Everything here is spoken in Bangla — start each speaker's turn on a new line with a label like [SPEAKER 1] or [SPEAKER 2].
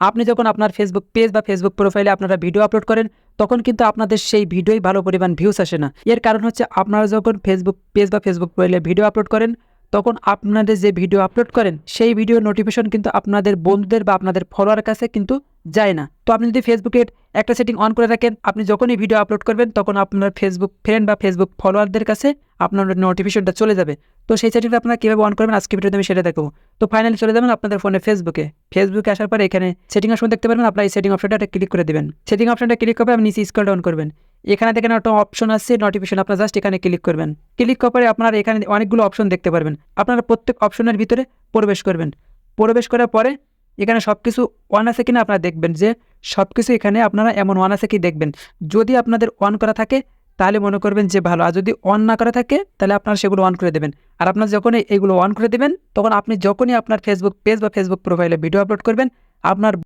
[SPEAKER 1] আপনি যখন আপনার ফেসবুক পেজ বা ফেসবুক প্রোফাইলে আপনারা ভিডিও আপলোড করেন, তখন কিন্তু আপনাদের সেই ভিডিওই ভালো পরিমাণ ভিউস আসে না। এর কারণ হচ্ছে আপনারা যখন ফেসবুক পেজ বা ফেসবুক প্রোফাইলে ভিডিও আপলোড করেন তখন আপনাদের যে ভিডিও আপলোড করেন, সেই ভিডিও নোটিফিকেশন কিন্তু আপনাদের বন্ধুদের বা আপনাদের ফলোয়ার কাছে কিন্তু যায় না। তো আপনি যদি ফেসবুকের একটা সেটিং অন করে রাখেন, আপনি যখনই ভিডিও আপলোড করবেন, তখন আপনার ফেসবুক ফ্রেন্ড বা ফেসবুক ফলোয়ারদের কাছে আপনার নোটিফিকেশনটা চলে যাবে। তো সেই সেটিংটা আপনারা কীভাবে অন করবেন আজকে ভিডিওতে আমি সেটা দেখাবো। তো ফাইনালি চলে যাবেন আপনাদের ফোনে ফেসবুকে ফেসবুকে আসার পরে এখানে সেটিং অপশন দেখতে পারবেন, আপনার এই সেটিং অপশনটা ক্লিক করে দেবেন। সেটিং অপশনটা ক্লিক করে আপনি নিচে স্ক্রল ডাউন করবেন। এখানে দেখেন একটা অপশন আছে নোটিফিকেশন আপনার জাস্ট এখানে ক্লিক করবেন। ক্লিক করার পরে আপনার এখানে অনেকগুলো অপশন দেখতে পারবেন। আপনারা প্রত্যেক অপশনের ভিতরে প্রবেশ করবেন। প্রবেশ করার পরে এখানে সব কিছু অন আছে কিনা আপনারা দেখবেন যে সব কিছু এখানে আপনারা এমন অন আছে কি দেখবেন। যদি আপনাদের অন করা থাকে, তাহলে মনে করবেন যে ভালো। আর যদি অন না করা থাকে, তাহলে আপনারা সেগুলো অন করে দেবেন। আর আপনার যখনই এগুলো অন করে দেবেন, তখন আপনি যখনই আপনার ফেসবুক পেজ বা ফেসবুক প্রোফাইলে ভিডিও আপলোড করবেন, আপনার